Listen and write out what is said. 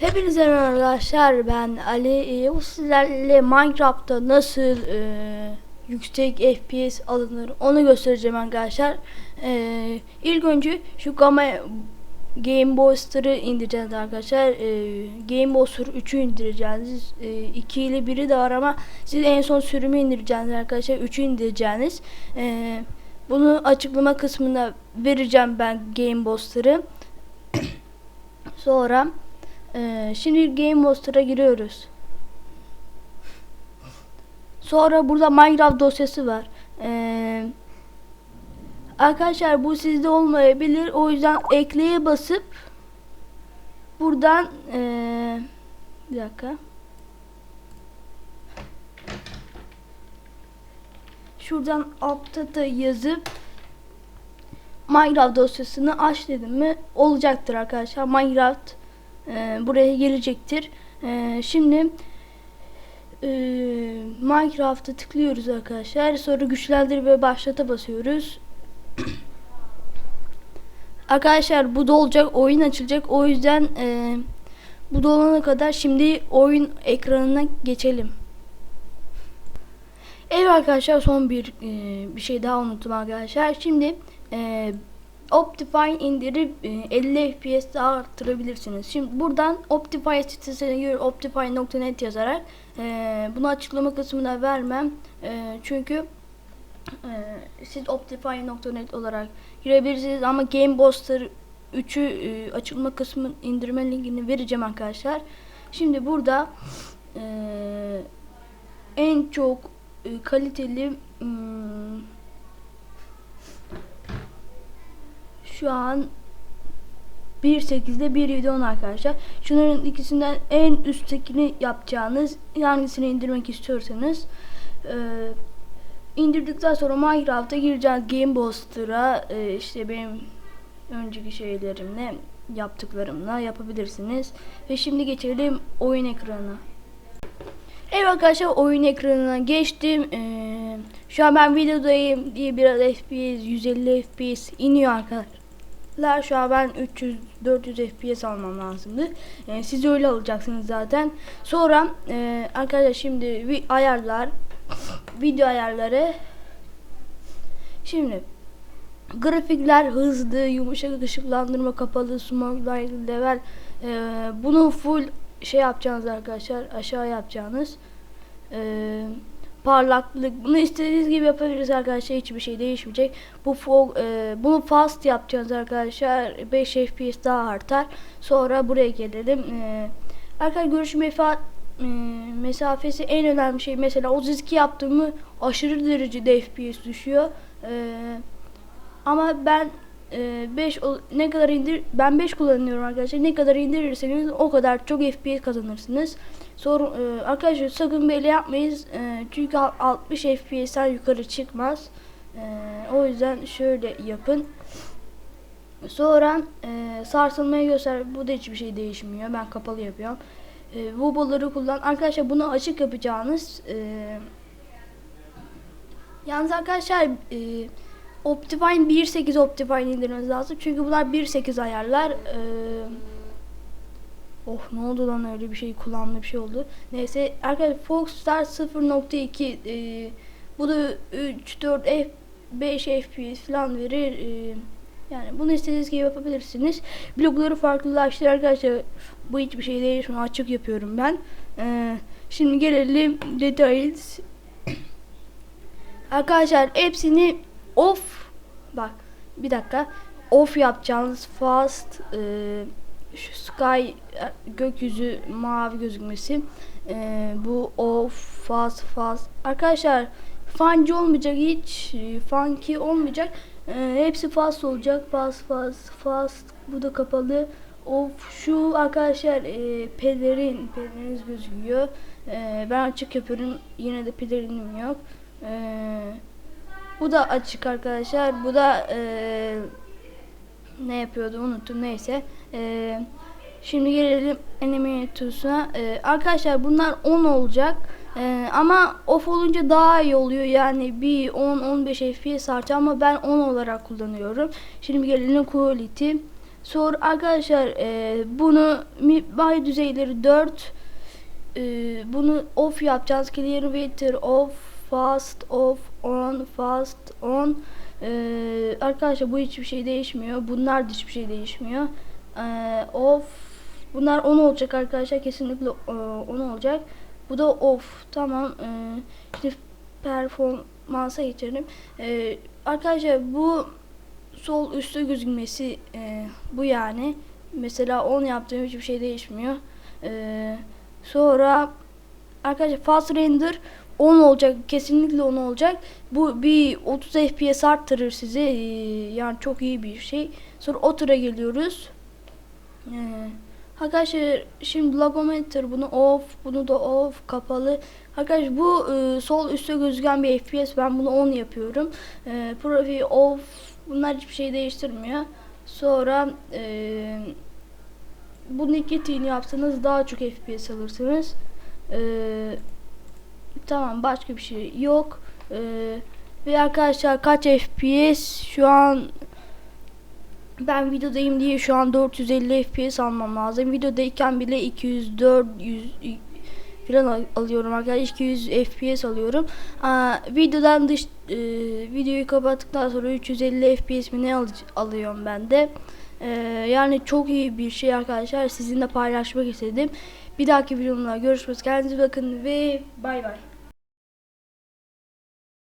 Hepinize merhaba arkadaşlar ben Ali. Ee, bu sizlerle Minecraft'ta nasıl e, yüksek FPS alınır onu göstereceğim arkadaşlar. E, ilk önce şu Gamma Game Booster'ı indireceğiz arkadaşlar. E, Game Booster 3'ü indireceğiz. E, 2 ile 1'i de var ama siz en son sürümü indireceğiniz arkadaşlar 3'ü indireceğiniz. E, bunu açıklama kısmında vereceğim ben Game Booster'ı sonra ee, şimdi Game Monster'a giriyoruz. Sonra burada Minecraft dosyası var. Ee, arkadaşlar bu sizde olmayabilir. O yüzden ekleye basıp buradan ee, bir dakika. Şuradan altta da yazıp Minecraft dosyasını aç dedim mi olacaktır arkadaşlar. Minecraft e, buraya gelecektir. E, şimdi e, Minecraft'a tıklıyoruz arkadaşlar. Sonra güçlendir ve başlata basıyoruz. arkadaşlar bu dolacak oyun açılacak. O yüzden e, bu dolana kadar şimdi oyun ekranına geçelim. Evet arkadaşlar son bir e, bir şey daha unuttum arkadaşlar. Şimdi e, Optifine indirip e, 50 FPS daha arttırabilirsiniz. Şimdi buradan Optifine sitesine girip optifine.net yazarak e, bunu açıklama kısmına vermem. E, çünkü e, siz optifine.net olarak girebilirsiniz ama Game Booster 3'ü e, açıklama kısmı indirme linkini vereceğim arkadaşlar. Şimdi burada e, en çok e, kaliteli hmm, şu an 1.8'de 1.7.10 arkadaşlar. Şunların ikisinden en üsttekini yapacağınız hangisini indirmek istiyorsanız e, indirdikten sonra Minecraft'a gireceğiz Game Booster'a e, işte benim önceki şeylerimle yaptıklarımla yapabilirsiniz. Ve şimdi geçelim oyun ekranına. Evet arkadaşlar oyun ekranına geçtim. Ee, şu an ben videodayım diye biraz FPS 150 FPS iniyor arkadaşlar. Şu an ben 300-400 FPS almam lazımdı. Ee, siz öyle alacaksınız zaten. Sonra e, arkadaşlar şimdi bir ayarlar video ayarları şimdi grafikler hızlı, yumuşak ışıklandırma kapalı, smart light level e, bunu full şey yapacağınız arkadaşlar aşağı yapacağınız e, parlaklık. Bunu istediğiniz gibi yapabiliriz arkadaşlar. Hiçbir şey değişmeyecek. Bu fog, e, bunu fast yapacağız arkadaşlar. 5 fps daha artar. Sonra buraya gelelim. E, arkadaşlar görüş mefa, e, mesafesi en önemli şey. Mesela 32 yaptığımı aşırı derecede fps düşüyor. E, ama ben 5 e, ne kadar indir ben 5 kullanıyorum arkadaşlar. Ne kadar indirirseniz o kadar çok FPS kazanırsınız. Sonra e, arkadaşlar sakın böyle yapmayız. E, çünkü 60 FPS'ten yukarı çıkmaz. O yüzden şöyle yapın. Sonra e, sarsılmayı göster. Bu da hiçbir şey değişmiyor. Ben kapalı yapıyorum. E, bu bolları kullan. Arkadaşlar bunu açık yapacağınız. E, yalnız arkadaşlar e, Optifine 1.8 Optifine indirmeniz lazım. Çünkü bunlar 1.8 ayarlar. Ee, oh ne oldu lan öyle bir şey kullanma bir şey oldu. Neyse arkadaşlar Foxstar 0.2 e, bu da 3 4 F 5 FPS falan verir. E, yani bunu istediğiniz gibi yapabilirsiniz. Blokları farklılaştır arkadaşlar. Bu hiçbir şey değişmiyor. Açık yapıyorum ben. Ee, şimdi gelelim details. arkadaşlar hepsini off bak bir dakika. Off yapacağınız fast e, şu sky e, gökyüzü mavi gözükmesi. E, bu off fast fast. Arkadaşlar funky olmayacak hiç. E, funky olmayacak. E, hepsi fast olacak. Fast fast fast. Bu da kapalı. Of şu arkadaşlar e, pelerin peleriniz gözüküyor. E, ben açık yapıyorum. Yine de pelerinim yok. Eee bu da açık arkadaşlar. Bu da e, ne yapıyordu unuttum neyse. E, şimdi gelelim animatosuna. E, arkadaşlar bunlar 10 olacak. E, ama off olunca daha iyi oluyor. Yani bir 10-15 FPS artıyor ama ben 10 olarak kullanıyorum. Şimdi gelelim quality. Sonra arkadaşlar e, bunu MIUI düzeyleri 4 e, bunu off yapacağız. Clear filter off, fast off, on, fast on. E, arkadaşlar bu hiçbir şey değişmiyor. Bunlar da hiçbir şey değişmiyor. E, off bunlar on olacak arkadaşlar. Kesinlikle e, on olacak. Bu da off. Tamam. E, şimdi performansa geçelim. E, arkadaşlar bu sol üstte gözükmesi e, bu yani. Mesela 10 yaptığım hiçbir şey değişmiyor. E, sonra arkadaşlar fast render 10 olacak. Kesinlikle 10 olacak. Bu bir 30 FPS arttırır sizi. E, yani çok iyi bir şey. Sonra otura geliyoruz. E, arkadaşlar şimdi lagometer bunu off, bunu da off, kapalı. Arkadaşlar bu e, sol üstte gözüken bir FPS. Ben bunu 10 yapıyorum. E, profil off, Bunlar hiçbir şey değiştirmiyor. Sonra eee bunu iki yapsanız daha çok FPS alırsınız. Eee tamam başka bir şey yok. Eee ve arkadaşlar kaç FPS şu an ben videodayım diye şu an 450 FPS almam lazım. Videodayken bile 200 400 falan al- alıyorum arkadaşlar. 200 FPS alıyorum. Aa, videodan dış e, videoyu kapattıktan sonra 350 FPS mi ne al- alıyorum ben de. Ee, yani çok iyi bir şey arkadaşlar. Sizinle paylaşmak istedim. Bir dahaki videomda görüşürüz. Kendinize bakın ve bay bay.